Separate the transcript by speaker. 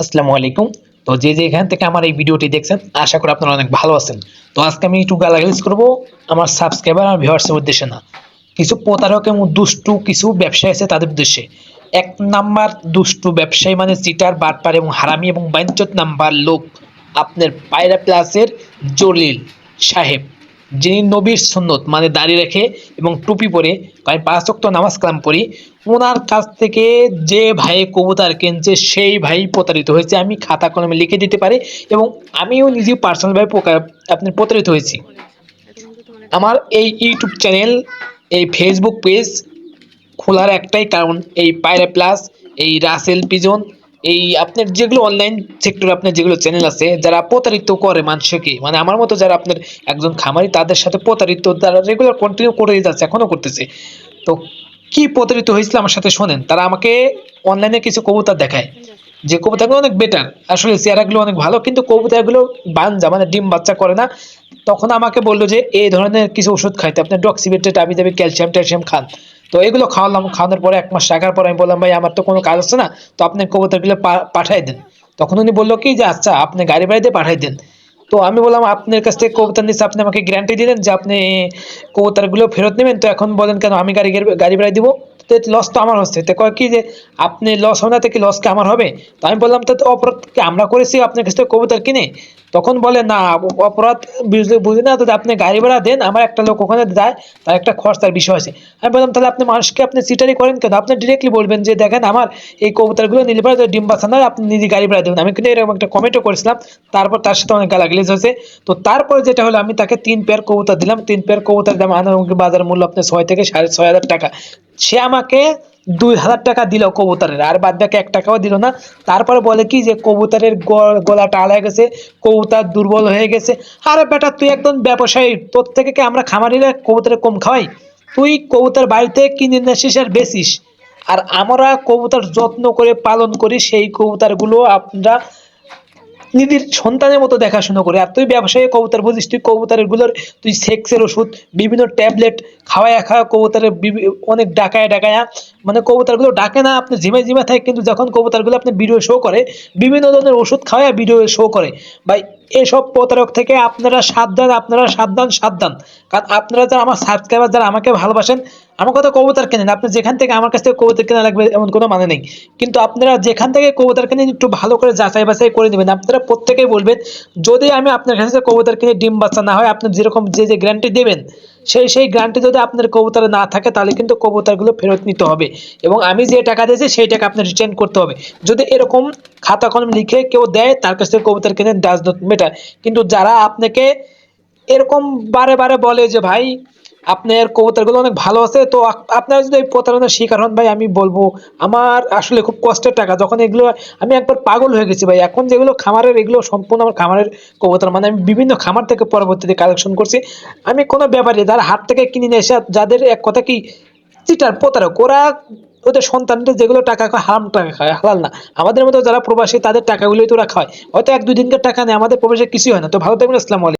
Speaker 1: আসসালামু আলাইকুম। তো যে যে এখান থেকে আমার এই ভিডিওটি দেখছেন, আশা করি আপনারা অনেক ভালো আছেন। তো আজকে আমি একটু গালাগালিজ করব, আমার সাবস্ক্রাইবার আর ভিউয়ার্সের উদ্দেশ্যে না। কিছু প্রতারক এবং দুষ্টু কিছু ব্যবসায়ী আছে তাদের উদ্দেশ্যে। এক নাম্বার দুষ্টু ব্যবসায়ী মানে চিটার বাটপার এবং হারামি এবং বাইঞ্চত নাম্বার লোক। আপনার পায়রা প্লাসের জলিল সাহেব। যিনি নবীর সুন্নত মানে দাঁড়িয়ে রেখে এবং টুপি পরে আমি পাঁচ ওয়াক্ত নামাজ কালাম পড়ি ওনার কাছ থেকে যে ভাই কবুতর কিনছে, সেই ভাই প্রতারিত হয়েছে। আমি খাতা কলমে লিখে দিতে পারি এবং আমিও নিজেও পার্সোনালভাবে আপনার প্রতারিত হয়েছি। আমার এই ইউটিউব চ্যানেল এই ফেসবুক পেজ খোলার একটাই কারণ, এই পায়রা প্লাস এই রাসেল পিজন এই আপনার যেগুলো অনলাইন সেক্টরে আপনার যেগুলো চ্যানেল আছে, যারা প্রতারিত করে মানুষকে মানে আমার মতো যারা আপনার একজন খামারি, তাদের সাথে প্রতারিত, তারা রেগুলার কন্টিনিউ করে যাচ্ছে এখনও করতেছে। তো কি প্রতারিত হয়েছিল আমার সাথে শোনেন, তারা আমাকে অনলাইনে কিছু কবুতর দেখায়। যে কবুতরগুলো অনেক বেটার আসলে চেহারাগুলো অনেক ভালো, কিন্তু কবুতরগুলো বানজা মানে ডিম বাচ্চা করে না। তখন আমাকে বলল যে, এই ধরনের কিছু ওষুধ খাইতে আপনার ডক্সিবেটে টাবি দাবি ক্যালসিয়াম, ট্যালসিয়াম খান। তো এগুলো খাওয়ালাম, খাওয়ানোর পরে এক মাস রাখার পরে আমি বললাম, ভাই, আমার তো কোনো কাজ আছে না, তো আপনি কবুতরগুলো পাঠাই দেন। তখন উনি বলল, কি যে আচ্ছা আপনি গাড়ি বাড়িতে পাঠাই দেন। তো আমি বললাম, আপনার কাছ থেকে কবুতর নিচ্ছে, আপনি আমাকে গ্যারান্টি দিলেন যে আপনি কবুতরগুলো ফেরত নেবেন। তো এখন বলেন, কেন আমি গাড়ি গাড়ি ভাড়া দিব? তো লস তো আমার হচ্ছে। তো কয় কি যে, আপনি লস হবে না, তো কি লস কি আমার হবে? তো আমি বললাম, তো অপরাধ কি আমরা করেছি আপনার কাছ থেকে কবুতর কিনে? তখন বলে, না, অপরাধ বুঝলে বুঝি না তো আপনি গাড়ি ভাড়া দেন, আমার একটা লোক ওখানে যায়, তার একটা খরচার বিষয় আছে। আমি বললাম, তাহলে আপনি মানুষকে আপনি সিটারি করেন কেন? আপনি ডিরেক্টলি বলবেন যে, দেখেন, আমার এই কবুতরগুলো নিলে পরে ডিম বাচ্চা নয় আপনি নিজে গাড়ি ভাড়া দেবেন। আমি কিন্তু এরকম একটা কমেন্টও করেছিলাম। তারপর তার সাথে অনেক গালাগালিজ হয়েছে। তো তারপরে যেটা হলো, আমি তাকে তিন পেয়ার কবুতর দিলাম। তিন পেয়ার কবুতর দাম আনুমানিক বাজার মূল্য আপনার ছয় থেকে সাড়ে ছয় হাজার টাকা। সে আমাকে দুই হাজার টাকা দিল কবুতরের, আর বাদ বাকি এক টাকাও দিল না। তারপরে বলে কি যে, কবুতরের গলাটা আলায় গেছে, কবুতর দুর্বল হয়ে গেছে। আরে বেটা, তুই একদম ব্যবসায়ী, তোর থেকে কি আমরা খামারিরা কবুতরে কম খাওয়াই? তুই কবুতর বাড়িতে কিনে নিয়ে আর বেচিস। আর আমরা কবুতর যত্ন করে পালন করি, সেই কবুতরগুলো আমরা নিজের সন্তানের মতো দেখাশোনা করে। আর তুই ব্যবসায়ী কবুতর বুঝিস, তুই কবুতরেরগুলোর তুই সেক্সের ওষুধ, বিভিন্ন ট্যাবলেট খাওয়ায় খাওয়া কবুতরের অনেক ডাকায় ডাকায়া মানে কবুতরগুলো ডাকে না, আপনি ঝিমে ঝিমে থাকে, কিন্তু যখন কবুতরগুলো আপনি ভিডিও শো করে, বিভিন্ন ধরনের ওষুধ খাওয়ায় ভিডিও শো করে। বা এসব প্রতারক থেকে আপনারা সাবধান আপনারা সাবধান সাবধান। কারণ আপনারা যারা আমার সাবস্ক্রাইবার যারা আমাকে ভালোবাসেন, আমার কথা কবুতর কেনেন। আপনি যেখান থেকে আমার কাছ থেকে কবুতর কেনা লাগবে এমন কোনো মানে নেই। কিন্তু আপনারা যেখান থেকে কবুতর কেনেন, একটু ভালো করে যাচাই বাছাই করে নেবেন। আপনারা প্রত্যেকেই বলবেন, যদি আমি আপনার কাছে কবুতর কিনে ডিম বাচ্চা না হয়, আপনি যেরকম যে যে গ্যারান্টি দেবেন সেই সেই গ্রান্টে যদি আপনার কবুতরে না থাকে, তাহলে কিন্তু কবুতরগুলো ফেরত নিতে হবে। এবং আমি যে টাকা দিয়েছি, সেই টাকা আপনার রিটার্ন করতে হবে। যদি এরকম খাতা কলম লিখে কেউ দেয়, তার কাছ থেকে কবুতর কিনে ডাজ নট মেটার কিন্তু যারা আপনাকে এরকম বারে বারে বলে যে, ভাই আপনার কবুতরগুলো অনেক ভালো আছে, তো আপনারা যদি এই প্রতারণার শিকার হন ভাই, আমি বলব, আমার আসলে খুব কষ্টের টাকা। যখন এগুলো, আমি একবার পাগল হয়ে গেছি ভাই, এখন যেগুলো খামারের, এগুলো সম্পূর্ণ আমার খামারের কবুতর। মানে আমি বিভিন্ন খামার থেকে পরবর্তীতে কালেকশন করছি। আমি কোনো ব্যাপারে, যারা হাট থেকে কিনে নিয়ে এসে, যাদের এক কথা কি, চিটার প্রতারক, ওরা ওদের সন্তানদের যেগুলো টাকা খায়, হারাম টাকা খায়, হালাল না। আমাদের মতো যারা প্রবাসী, তাদের টাকাগুলোই তো রাখা হয় হয়তো এক দুই দিনকার টাকা নেই, আমাদের প্রবাসে কিছুই হয় না। তো ভালো থাকবেন, আসসালামু আলাইকুম।